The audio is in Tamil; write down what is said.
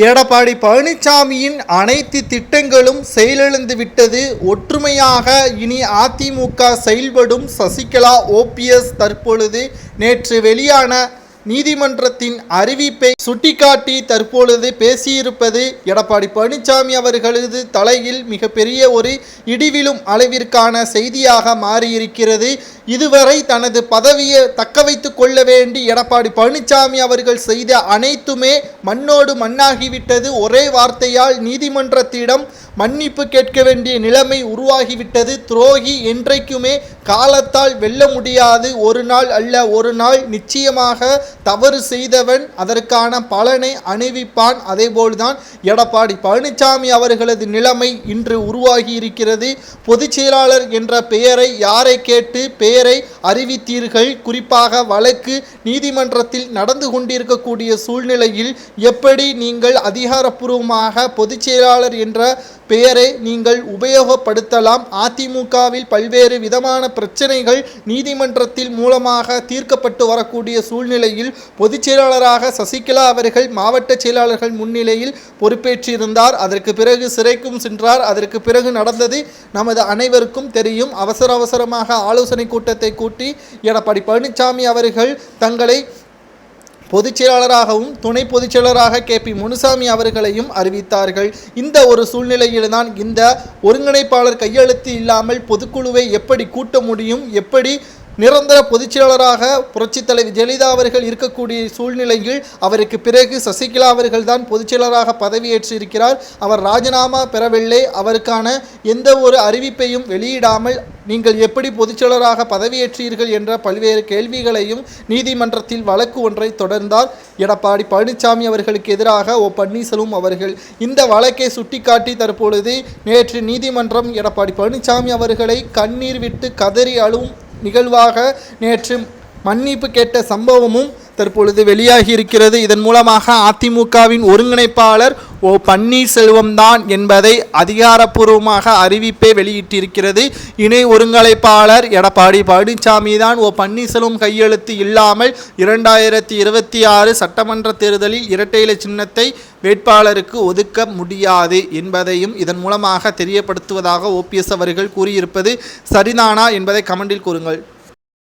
எடப்பாடி பழனிசாமியின் அனைத்து திட்டங்களும் செயலிழந்து விட்டது. ஒற்றுமையாக இனி அதிமுக செயல்படும் சசிகலா ஓபிஎஸ் தற்பொழுது நேற்று வெளியான நீதிமன்றத்தின் அறிவிப்பை சுட்டிக்காட்டி தற்பொழுது பேசியிருப்பது எடப்பாடி பழனிசாமி அவர்களது தலையில் மிகப்பெரிய ஒரு இடிவிலும் அளவிற்கான செய்தியாக மாறியிருக்கிறது. இதுவரை தனது பதவியை தக்க வைத்து கொள்ள வேண்டி எடப்பாடி பழனிசாமி அவர்கள் செய்த அனைத்துமே மண்ணோடு மண்ணாகிவிட்டது. ஒரே வார்த்தையால் நீதிமன்றத்திடம் மன்னிப்பு கேட்க வேண்டிய நிலைமை உருவாகிவிட்டது. துரோகி என்றைக்குமே காலத்தால் வெல்ல முடியாது. ஒரு நாள் அல்ல ஒரு நாள் நிச்சயமாக தவறு செய்தவன் அதற்கான பலனை அணிவிப்பான். அதேபோல்தான் எடப்பாடி பழனிசாமி அவர்களது நிலைமை இன்று உருவாகி இருக்கிறது பொதுச் செயலாளர் என்ற பெயரை யாரை கேட்டு பெயரை அறிவித்தீர்கள். குறிப்பாக வழக்கு நீதிமன்றத்தில் நடந்து கொண்டிருக்கக்கூடிய சூழ்நிலையில் எப்படி நீங்கள் அதிகாரப்பூர்வமாக பொதுச் செயலாளர் என்ற பெயரை நீங்கள் உபயோகப்படுத்தலாம்? அதிமுகவில் பல்வேறு விதமான பிரச்சனைகள் நீதிமன்றத்தில் மூலமாக தீர்க்கப்பட்டு வரக்கூடிய சூழ்நிலையில் பொதுச் செயலாளராக சசிகலா அவர்கள் மாவட்ட செயலாளர்கள் முன்னிலையில் பொறுப்பேற்றிருந்தார். அதற்கு பிறகு சிறைக்கும் சென்றார். அதற்கு பிறகு நடந்தது நமது அனைவருக்கும் தெரியும். அவசர அவசரமாக ஆலோசனை கூட்டம் கூட்டத்தை கூட்டி எடப்பாடி பழனிசாமி அவர்கள் தங்களை பொதுச் செயலாளராகவும் துணை பொதுச் செயலராக கே. பி. முனுசாமி அவர்களையும் அறிவித்தார்கள். இந்த ஒரு சூழ்நிலையில்தான் இந்த ஒருங்கிணைப்பாளர் கையெழுத்து இல்லாமல் பொதுக்குழுவை எப்படி கூட்ட முடியும் எப்படி நிரந்தர பொதுச்செயலாளராக புரட்சித் தலைவி ஜெயலலிதா அவர்கள் இருக்கக்கூடிய சூழ்நிலையில் அவருக்கு பிறகு சசிகலா அவர்கள் தான் பொதுச் பதவியேற்றிருக்கிறார். அவர் ராஜினாமா பெறவில்லை. அவருக்கான எந்த ஒரு அறிவிப்பையும் வெளியிடாமல் நீங்கள் எப்படி பொதுச்செயலராக பதவியேற்றீர்கள் என்ற பல்வேறு கேள்விகளையும் நீதிமன்றத்தில் வழக்கு ஒன்றை தொடர்ந்தார். எடப்பாடி பழனிசாமி அவர்களுக்கு எதிராக ஓ பன்னீர்செல்வம் அவர்கள் இந்த வழக்கை சுட்டிக்காட்டி தற்பொழுது நேற்று நீதிமன்றம் எடப்பாடி பழனிசாமி அவர்களை கண்ணீர் விட்டு கதறி அழும் நிகழ்வாக நேற்று மன்னிப்பு கேட்ட சம்பவமும் தற்பொழுது வெளியாகி இருக்கிறது இதன் மூலமாக அதிமுகவின் ஒருங்கிணைப்பாளர் ஓ பன்னீர்செல்வம் தான் என்பதை அதிகாரப்பூர்வமாக அறிவிப்பே வெளியிட்டிருக்கிறது. இணை ஒருங்கிணைப்பாளர் எடப்பாடி பழனிசாமி தான் ஓ பன்னீர்செல்வம் கையெழுத்து இல்லாமல் இரண்டாயிரத்தி இருபத்தி ஆறு சட்டமன்ற தேர்தலில் இரட்டை இலை சின்னத்தை வேட்பாளருக்கு ஒதுக்க முடியாது என்பதையும் இதன் மூலமாக தெரியப்படுத்துவதாக ஓபிஎஸ் அவர்கள் கூறியிருப்பது சரிதானா என்பதை கமெண்டில் கூறுங்கள்.